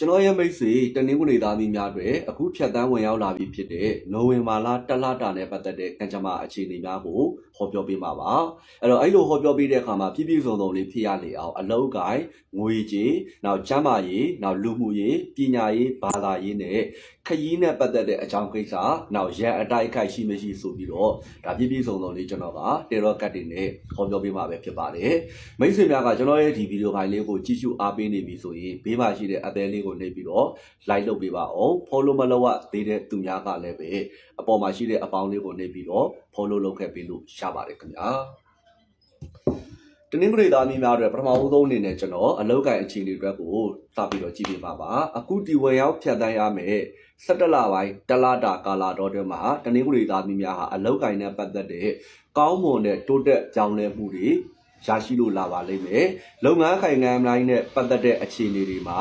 ကျွန်တော်ရဲ့မိတ်ဆွေတနင်္ဂနွေသားသမီးများတွေအခုဖြတ်တန်းဝင်ရောက်လာပြီဖြစ်တဲ့နိုဝင်ဘာလတက်လာတာနဲ့ပတ်သက်တဲ့ကံကြမ္မာအခြေအနေများကိုဟောပြောပေးမှာပါအဲ့တော့အဲ့လိုဟောပြောပေးတဲ့အခါမှာပြည့်ပြည့်စုံစုံလေးဖြစ်ရလေအောင်အလောက်ကိုင်းငွေကြေးနောက်ကျန်းမာရေးနောက်လူမှုရေးပညာရေးဘာသာရေးနဲ့ ခရီးနဲ့ပတ်သက်တဲ့အကြောင်းကိစ္စနောက်ရန်အတိုက်အခိုက်ရှိမရှိဆိုပြီးတော့ဒါပြည့်ပြည့်စုံစုံလေးကျွန်တော်ကတေရောကတ်တွေနဲ့ဟောပြောပေးမှာပဲဖြစ်ပါတယ်မိတ်ဆွေများကကျွန်တော်ရဲ့ဒီဗီဒီယိုဖိုင်လေးကိုကြည့်ရှုအားပေးနေပြီဆိုရင်ဘေးမှာရှိတဲ့အသေးလေးကိုနှိပ်ပြီးတော့ like လုပ်ပေးပါအောင် follow မလုပ်ရသေးတဲ့သူများကလည်းပဲအပေါ်မှာရှိတဲ့အပေါင်းလေးကိုနှိပ်ပြီးတော့ follow လုပ်ခဲ့ပေးလို့ရပါတယ်ခင်ဗျာ တနင်္ဂနွေသားများတွေပထမဦးဆုံးအနေနဲ့ကျွန်တော်အလောက်ကိုင်အခြေအနေအတွက်ကိုစပြီးတော့ကြည့်ပေးပါပါအခုဒီဝယ်ရောက်ဖြတ်တန်းရမယ်17လပိုင်းတလတာကာလာတော်တွေမှာတနင်္ဂနွေသားများဟာအလောက်ကိုင်နဲ့ပတ်သက်တဲ့ကောင်းမွန်တဲ့တိုးတက်ကြောင်းလဲမှုတွေရရှိလို့လာပါလိမ့်မယ်လုပ်ငန်းခိုင်ငံတိုင်းနဲ့ပတ်သက်တဲ့အခြေအနေတွေမှာ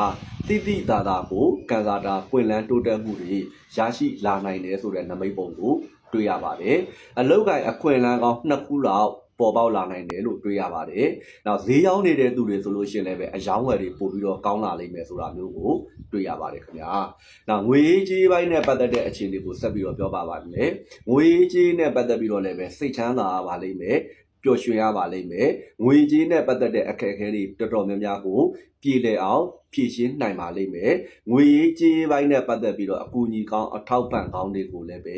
တိတိသာသာကိုကန်စာတာပွင့်လန်းတိုးတက်မှုတွေရရှိလာနိုင်တယ်ဆိုတဲ့နမိတ်ပုံကိုတွေ့ရပါတယ်။အလောက်ကိုင်အခွင့်အလမ်းကောင်းနှစ်ခုလောက် ပေါ်ပေါက်လာနိုင်တယ်လို့တွေ့ရပါတယ်။နောက်ဈေးရောက်နေတဲ့သူတွေဆိုလို့ရှိရင်လည်းပဲအယောင်းဝယ်တွေပို့ပြီးတော့ကောင်းလာလိမ့်မယ်ဆိုတာမျိုးကိုတွေ့ရပါတယ်ခင်ဗျာ။နောက်ငွေကြေးပိုင်းနဲ့ပတ်သက်တဲ့အခြေအနေကိုဆက်ပြီးတော့ပြောပါပါမယ်။ငွေကြေးနဲ့ပတ်သက်ပြီးတော့လည်းပဲစိတ်ချမ်းသာပါလိမ့်မယ်။ပျော်ရွှင်ရပါလိမ့်မယ်။ငွေကြေးနဲ့ပတ်သက်တဲ့အခက်အခဲတွေတော်တော်များများကိုပြည်လည်အောင်ဖြည့်ရှင်းနိုင်ပါလိမ့်မယ်။ငွေရေးကြေးပိုင်းနဲ့ပတ်သက်ပြီးတော့အကူအညီကောင်းအထောက်ပံ့ကောင်းတွေကိုလည်းပဲ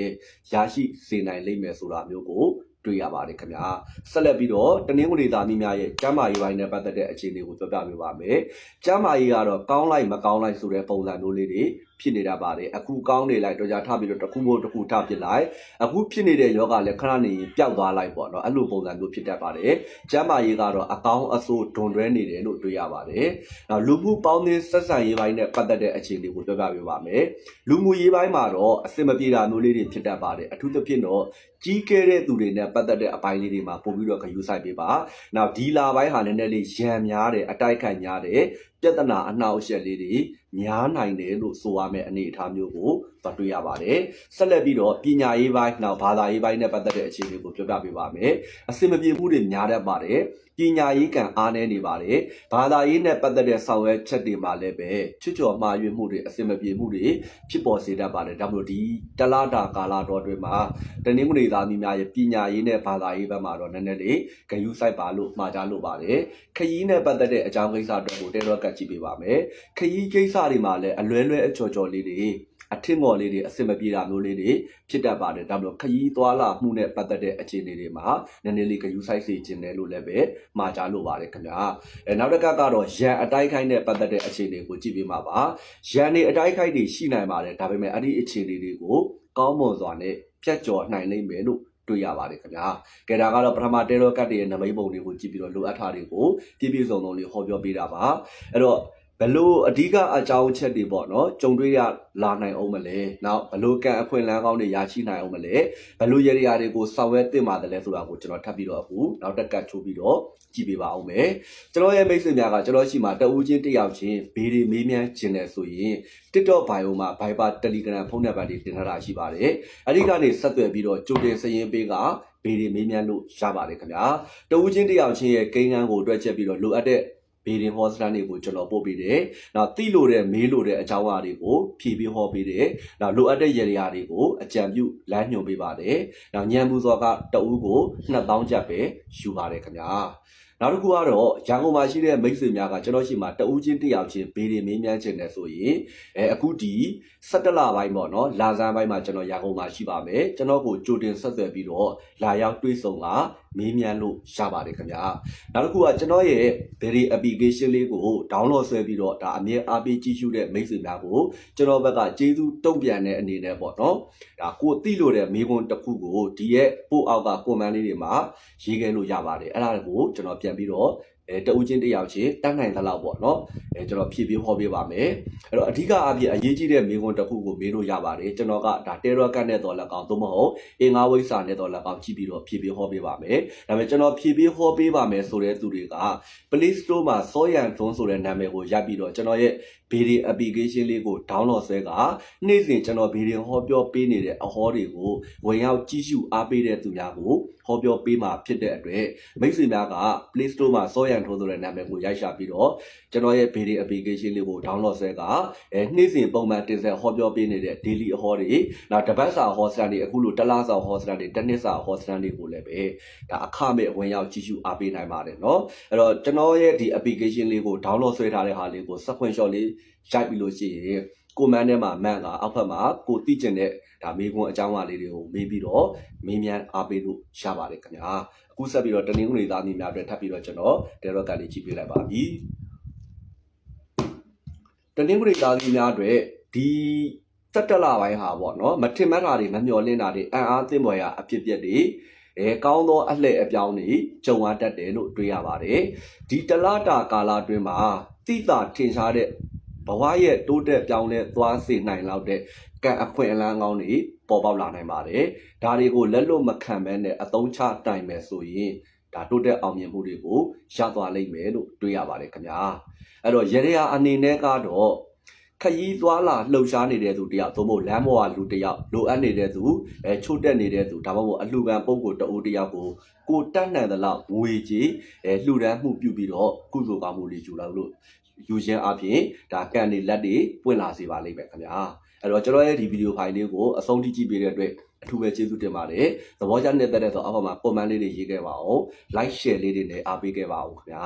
ရရှိစေနိုင်လိမ့်မယ်ဆိုတာမျိုးကို တွေ့ရပါတယ်ခင်ဗျာဆက်လက်ပြီးတော့တနင်္ဂနွေသားမိများရဲ့ကျမ်းမာရေးပိုင်းနဲ့ပတ်သက်တဲ့အခြေအနေကိုပြောပြပေးပါမယ်ကျမ်းမာရေးကတော့ကောင်းလိုက်မကောင်းလိုက်ဆိုတဲ့ပုံစံမျိုးလေးတွေ ဖြစ်နေတာပါတယ်အခုကောင်းနေလိုက်တော့ကြာထပြီးတော့တစ်ခုမို့တစ်ခုထဖြစ်လိုက်အခုဖြစ်နေတဲ့ယောဂလည်းခဏနေရင်ပျောက်သွားလိုက်ပေါ့နော်အဲ့လိုပုံစံမျိုးဖြစ်တတ်ပါတယ်ကျမ်းမာရေးကတော့အကောင်းအဆိုးဒွန်တွဲနေတယ်လို့တွေ့ရပါတယ်နောက်လူမှုပေါင်းသင်းဆက်ဆံရေးပိုင်းနဲ့ပတ်သက်တဲ့အခြေအနေကိုပြောပြပေးပါမယ်လူမှုရေးပိုင်းမှာတော့အစင်မပြေတာမျိုးလေးတွေဖြစ်တတ်ပါတယ်အထူးသဖြင့်တော့ကြီးကဲတဲ့သူတွေနဲ့ပတ်သက်တဲ့အပိုင်းလေးတွေမှာပို့ပြီးတော့ဂရုစိုက်ပေးပါနောက်ဒီလာပိုင်းဟာနည်းနည်းလေးရံများတယ်အတိုက်ခိုက်များတယ်ပြဿနာအနှောက်အယှက်လေးတွေများနိုင်တယ်လို့ဆိုရမယ့်အနေအထားမျိုးကိုသွားတွေ့ရပါတယ်ဆက်လက်ပြီးတော့ပညာရေးပိုင်းနောက်ဘာသာရေးပိုင်းနဲ့ပတ်သက်တဲ့အခြေအနေကိုပြောပြပေးပါမယ်အစင်မပြေမှုတွေများတတ်ပါတယ်ပညာရေးကံအားနည်းနေပါတယ်ဘာသာရေးနဲ့ပတ်သက်တဲ့ဆောင်ရွက်ချက်တွေမှာလည်းပဲချွတ်ချော်မှားယွင်းမှုတွေအစင်မပြေမှုတွေဖြစ်ပေါ်စေတတ်ပါတယ်ဒါမှမဟုတ်ဒီတလားတာကာလတော်တွေမှာတနင်္ဂနွေသားများရဲ့ပညာရေးနဲ့ဘာသာရေးဘက်မှာတော့နည်းနည်းလေးဂရုစိုက်ပါလို့မှာကြားလို့ပါတယ်ခရီးနဲ့ပတ်သက်တဲ့အကြောင်းကိစ္စအတွက်ကိုတဲတော့ကတ်ကြည့်ပေးပါမယ်ခရီးကိစ္စတွေမှာလည်းအလွဲလွဲအချော်ချော်လေးတွေ အထင်ငေါ်လေးတွေအစင်မပြေတာမျိုးလေးတွေဖြစ်တတ်ပါတယ်ဒါမှမဟုတ်ခရီးသွားလာမှုနဲ့ပတ်သက်တဲ့အခြေအနေတွေမှာနည်းနည်းလေးဂရုစိုက်စေခြင်းတယ်လို့လည်းပဲမှာကြားလို့ပါတယ်ခင်ဗျာအဲနောက်တစ်ခါကတော့ရန်အတိုက်ခိုက်နဲ့ပတ်သက်တဲ့အခြေအနေကိုကြည့်ပေးမှာပါရန်နေအတိုက်ခိုက်တွေရှိနိုင်ပါတယ်ဒါပေမဲ့အဲ့ဒီအခြေအနေတွေကိုကောင်းမွန်စွာနဲ့ဖြတ်ကျော်နိုင်နိုင်မယ်လို့တွေ့ရပါတယ်ခင်ဗျာကဲဒါကတော့ပထမတဲရောကတ်တွေရဲ့နမိတ်ပုံတွေကိုကြည့်ပြီးတော့လိုအပ်တာတွေကိုပြည့်ပြည့်စုံစုံလေးဟောပြောပေးတာပါအဲ့တော့ ဘလို့အဓိကအကြောင်းချက်တွေပေါ့နော်ကြုံတွေ့ရလာနိုင်အောင်မလဲနောက်ဘလို့ကံအခွင့်အလမ်းကောင်းတွေရရှိနိုင်အောင်မလဲဘလို့ရရရာတွေကိုဆောင်ရွက်တင်ပါတယ်လဲဆိုတာကိုကျွန်တော်ထပ်ပြီးတော့အခုနောက်တက်ကတ်ချိုးပြီးတော့ကြည့်ပေးပါအောင်မယ်ကျွန်တော်ရဲ့မိတ်ဆွေများကကျွန်တော်ရှိမှတဦးချင်းတယောက်ချင်းဘေးတွေမေးမြန်းခြင်းတယ်ဆိုရင် TikTok bio မှာ Viber Telegram ဖုန်းနံပါတ်တွေတင်ထားတာရှိပါတယ်အဲ့ဒီကနေဆက်သွယ်ပြီးတော့ကြိုတင်စရင်ပေးကဘေးတွေမေးမြန်းလို့ရပါတယ်ခင်ဗျာတဦးချင်းတယောက်ချင်းရဲ့ကိန်းဂန်းကိုတွက်ချက်ပြီးတော့လိုအပ်တဲ့ ဘေးရင်ဟောစတန်တွေကိုကျွန်တော်ပို့ပေးတယ်။နောက်တိလို့တဲ့မေးလို့တဲ့အကြောင်းအရာတွေကိုဖြည့်ပြီးဟောပေးတယ်။နောက်လိုအပ်တဲ့ရရတွေကိုအကြံပြုလမ်းညွှန်ပေးပါတယ်။နောက်ညံမှုစောကတအူးကို2000ကျပ်ပဲယူပါတယ်ခင်ဗျာ။ နောက်တစ်ခုကတော့ရန်ကုန်မှာရှိတဲ့မိတ်ဆွေများကကျွန်တော်ရှိမှတဦးချင်းတယောက်ချင်းဘေးတွေမင်းမြန်းချင်တယ်ဆိုရင်အဲအခုဒီ17လပိုင်းပေါ့နော်လာဇန်ပိုင်းမှာကျွန်တော်ရန်ကုန်မှာရှိပါမယ်ကျွန်တော်ကိုကြိုတင်ဆက်သွယ်ပြီးတော့လာရောက်တွေ့ဆုံကမေးမြန်းလို့ရပါတယ်ခင်ဗျာနောက်တစ်ခုကကျွန်တော်ရဲ့ Berry application လေးကို download ဆွဲပြီးတော့ဒါအမြဲအားပေးကြည့်ရှုတဲ့မိတ်ဆွေများကိုကျွန်တော်ဘက်ကကျေးဇူးတုံ့ပြန်တဲ့အနေနဲ့ပေါ့နော်ဒါကိုသိလို့တဲ့မေးခွန်းတစ်ခုကိုဒီရဲ့ပို့အောက်က comment လေးတွေမှာရေးခဲ့လို့ရပါတယ်အဲ့ဒါကိုကျွန်တော်ပြန်ပြီးတော့ အဲတဦးချင်းတယောက်ချင်းတန်းနိုင်သလောက်ပေါ့နော်အဲကျွန်တော်ဖြည့်ပြဟောပေးပါမယ်အဲ့တော့အဓိကအပြည့်အရေးကြီးတဲ့မိကွန်းတစ်ခုကိုမေးလို့ရပါတယ်ကျွန်တော်ကဒါတေရောကတ်နဲ့တော်လက်ကောင်သို့မဟုတ်အင်္ဂါဝိစာနဲ့တော်လက်ကောင်ကြည့်ပြီးတော့ဖြည့်ပြဟောပေးပါမယ်ဒါပေမဲ့ကျွန်တော်ဖြည့်ပြဟောပေးပါမယ်ဆိုတဲ့သူတွေက Play Store မှာစောရန်သွန်းဆိုတဲ့နာမည်ကိုရပ်ပြီးတော့ကျွန်တော်ရဲ့ဗီဒီ application လေးကို download ဆွဲကနေ့စဉ်ကျွန်တော်ဗီဒီဟောပြောပေးနေတဲ့အဟောတွေကိုဝင်ရောက်ကြည့်ရှုအားပေးတဲ့သူများကိုဟဟောပြောပေးမှာဖြစ်တဲ့အတွက်မိတ်ဆွေများက Play Store မှာစောရန်ထိုးဆိုတဲ့နာမည်ကိုရိုက်ရှာပြီးတော့ကျွန်တော်ရဲ့ video application လေးကို download ဆဲကအဲနေ့စဉ်ပုံမှန်တင်ဆက်ဟောပြောပေးနေတဲ့ daily အဟောတွေနောက်တစ်ပတ်စာဟောစတန်တွေအခုလိုတစ်လစာဟောစတန်တွေတစ်နှစ်စာဟောစတန်တွေကိုလည်းပဲဒါအခမဲ့ဝင်ရောက်ကြည့်ရှုအားပေးနိုင်ပါတယ်เนาะအဲ့တော့ကျွန်တော်ရဲ့ဒီ application လေးကို download ဆွဲထားတဲ့ဟာလေးကို screenshot လေးရိုက်ပြီးလို့ရှိရင် ကိုမန်းထဲမှာမန်ကအောက်ဘက်မှာကိုသိကျင်တဲ့ဒါမေးခွန်းအကြောင်းအရာလေးတွေကိုမေးပြီးတော့မေးမြန်းအားပေးလို့ရပါတယ်ခင်ဗျာအခုဆက်ပြီးတော့တနင်္ဂနွေသားမျိုးများအတွက်ထပ်ပြီးတော့ကျွန်တော် Derek ကနေကြည့်ပေးလိုက်ပါပြီတနင်္ဂနွေသားမျိုးများအတွက်ဒီတက်တက်လာပိုင်းဟာပေါ့နော်မထင်မှတ်တာတွေမမျှော်လင့်တာတွေအံ့အားသင့်ပေါ်ရာအဖြစ်အပျက်တွေအဲကောင်းသောအလှည့်အပြောင်းတွေကြုံရတတ်တယ်လို့တွေးရပါတယ်ဒီတလတာကာလအတွင်းမှာတိတာထင်ရှားတဲ့ ဘဝရဲ့တိုးတက်ပြောင်းလဲသွားစေနိုင်လောက်တဲ့ကံအခွင့်အလမ်းကောင်းတွေပေါ်ပေါက်လာနိုင်ပါတယ်ဒါတွေကိုလက်လွတ်မခံဘဲနဲ့အသုံးချတိုင်မယ်ဆိုရင်ဒါတိုးတက်အောင်မြင်မှုတွေကိုရသွားလိမ့်မယ်လို့တွေးရပါတယ်ခင်ဗျာအဲ့တော့ရေရာအနေနဲ့ကတော့ခရီးသွားလာလှုပ်ရှားနေတဲ့သူတယောက်သို့မဟုတ်လမ်းပေါ်ကလူတယောက်လိုအပ်နေတဲ့သူအဲချို့တက်နေတဲ့သူဒါမှမဟုတ်အလှူခံပုံကိုတအူးတယောက်ကိုကိုတက်နိုင်သလောက်ငွေကြီးအဲလှူဒန်းမှုပြုပြီးတော့ကုသိုလ်ကောင်းမှုတွေယူလာလို့ ယူခြင်းအပြင်ဒါကံတွေလက်တွေပွင့်လာစေပါလိမ့်မယ်ခင်ဗျာအဲ့တော့ကျွန်တော်ရဲ့ဒီဗီဒီယိုဖိုင်လေးကိုအဆုံးထိကြည့်ပေးတဲ့အတွက်အထူးပဲကျေးဇူးတင်ပါတယ်သဘောကျနေတဲ့တဲ့ဆိုအောက်မှာ comment လေးတွေရေးခဲ့ပါအောင် like share လေးတွေနဲ့အားပေးခဲ့ပါအောင်ခင်ဗျာ